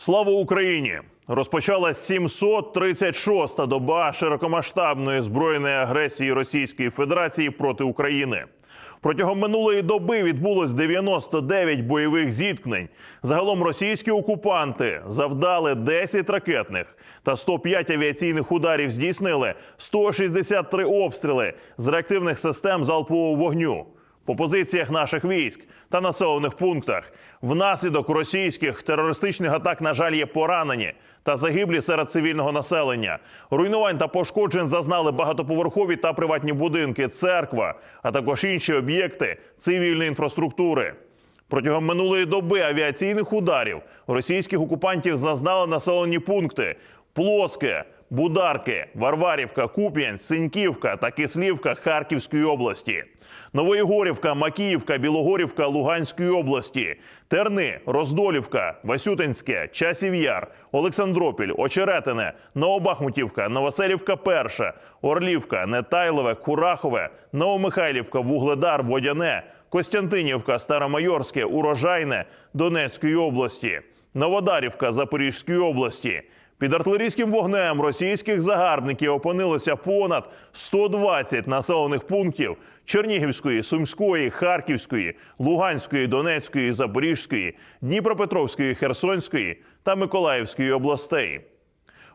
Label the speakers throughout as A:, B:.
A: Слава Україні! Розпочалась 736-та доба широкомасштабної збройної агресії Російської Федерації проти України. Протягом минулої доби відбулось 99 бойових зіткнень. Загалом російські окупанти завдали 10 ракетних та 105 авіаційних ударів здійснили 163 обстріли з реактивних систем залпового вогню по позиціях наших військ та населених пунктах. Внаслідок російських терористичних атак, на жаль, є поранені та загиблі серед цивільного населення. Руйнувань та пошкоджень зазнали багатоповерхові та приватні будинки, церква, а також інші об'єкти цивільної інфраструктури. Протягом минулої доби авіаційних ударів російських окупантів зазнали населені пункти Плоске, Бударки, Варварівка, Куп'янськ, Синьківка та Кислівка Харківської області, Новоєгорівка, Макіївка, Білогорівка Луганської області, Терни, Роздолівка, Васютинське, Часів Яр, Олександропіль, Очеретине, Новобахмутівка, Новоселівка Перша, Орлівка, Нетайлове, Курахове, Новомихайлівка, Вугледар, Водяне, Костянтинівка, Старомайорське, Урожайне Донецької області, Новодарівка Запорізької області. Під артилерійським вогнем російських загарбників опинилося понад 120 населених пунктів Чернігівської, Сумської, Харківської, Луганської, Донецької, Запорізької, Дніпропетровської, Херсонської та Миколаївської областей.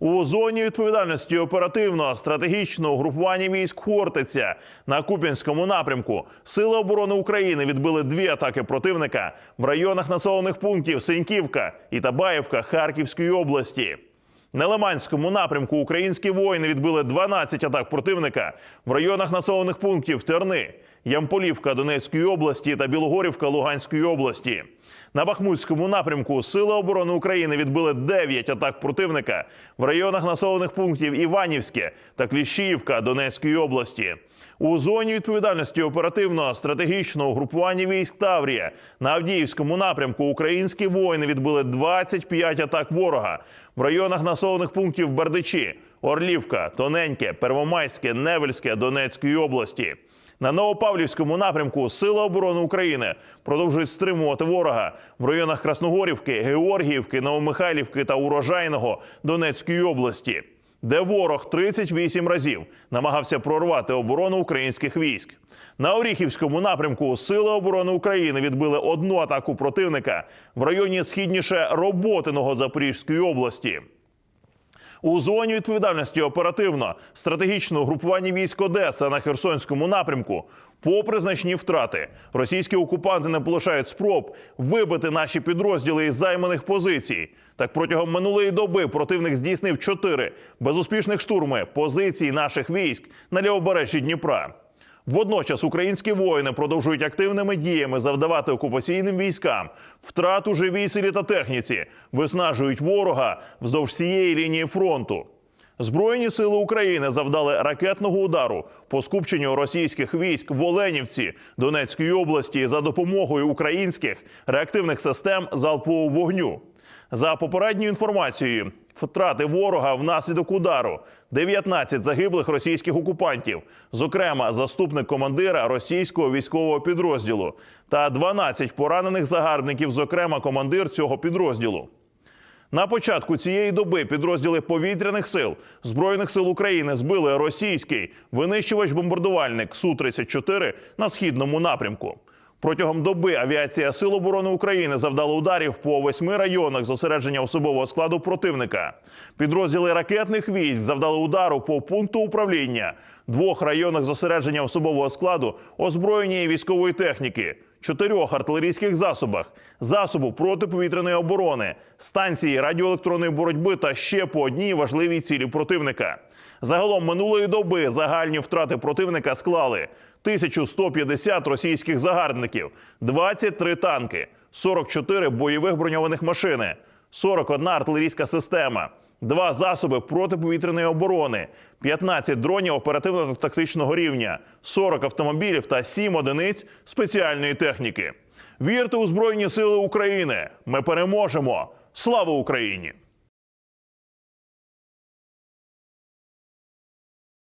A: У зоні відповідальності оперативного стратегічного групування військ Хортиця на Куп'янському напрямку Сили оборони України відбили дві атаки противника в районах населених пунктів Сеньківка і Табаївка Харківської області. На Лиманському напрямку українські воїни відбили 12 атак противника в районах населених пунктів Терни, Ямполівка Донецької області та Білогорівка Луганської області. На Бахмутському напрямку Сили оборони України відбили 9 атак противника в районах населених пунктів Іванівське та Кліщіївка Донецької області. У зоні відповідальності оперативного стратегічного групування військ Таврія на Авдіївському напрямку українські воїни відбили 25 атак ворога в районах населених пунктів Бердичі, Орлівка, Тоненьке, Первомайське, Невельське Донецької області. На Новопавлівському напрямку Сили оборони України продовжують стримувати ворога в районах Красногорівки, Георгіївки, Новомихайлівки та Урожайного Донецької області, де ворог 38 разів намагався прорвати оборону українських військ. На Оріхівському напрямку Сили оборони України відбили одну атаку противника в районі східніше Роботиного Запорізької області. У зоні відповідальності оперативно стратегічного групування військ Одеса на Херсонському напрямку. Попри значні втрати, російські окупанти не полишають спроб вибити наші підрозділи із займаних позицій. Так протягом минулої доби противник здійснив чотири безуспішних штурми позицій наших військ на лівобережжі Дніпра. Водночас українські воїни продовжують активними діями завдавати окупаційним військам втрат у живій силі та техніці, виснажують ворога вздовж всієї лінії фронту. Збройні сили України завдали ракетного удару по скупченню російських військ в Оленівці Донецької області за допомогою українських реактивних систем залпового вогню. За попередньою інформацією, втрати ворога внаслідок удару 19 загиблих російських окупантів, зокрема заступник командира російського військового підрозділу, та 12 поранених загарбників, зокрема командир цього підрозділу. На початку цієї доби підрозділи повітряних сил збройних сил України збили російський винищувач-бомбардувальник су 34 на східному напрямку. Протягом доби авіація Сил оборони України завдала ударів по восьми районах зосередження особового складу противника. Підрозділи ракетних військ завдали удару по пункту управління, двох районах зосередження особового складу, озброєння і військової техніки, чотирьох артилерійських засобах, засобу протиповітряної оборони, станції радіоелектронної боротьби та ще по одній важливій цілі противника. Загалом минулої доби загальні втрати противника склали 1150 російських загарбників, 23 танки, 44 бойових броньованих машини, 41 артилерійська система, два засоби протиповітряної оборони, 15 дронів оперативно-тактичного рівня, 40 автомобілів та 7 одиниць спеціальної техніки. Вірте у Збройні Сили України! Ми переможемо! Слава Україні!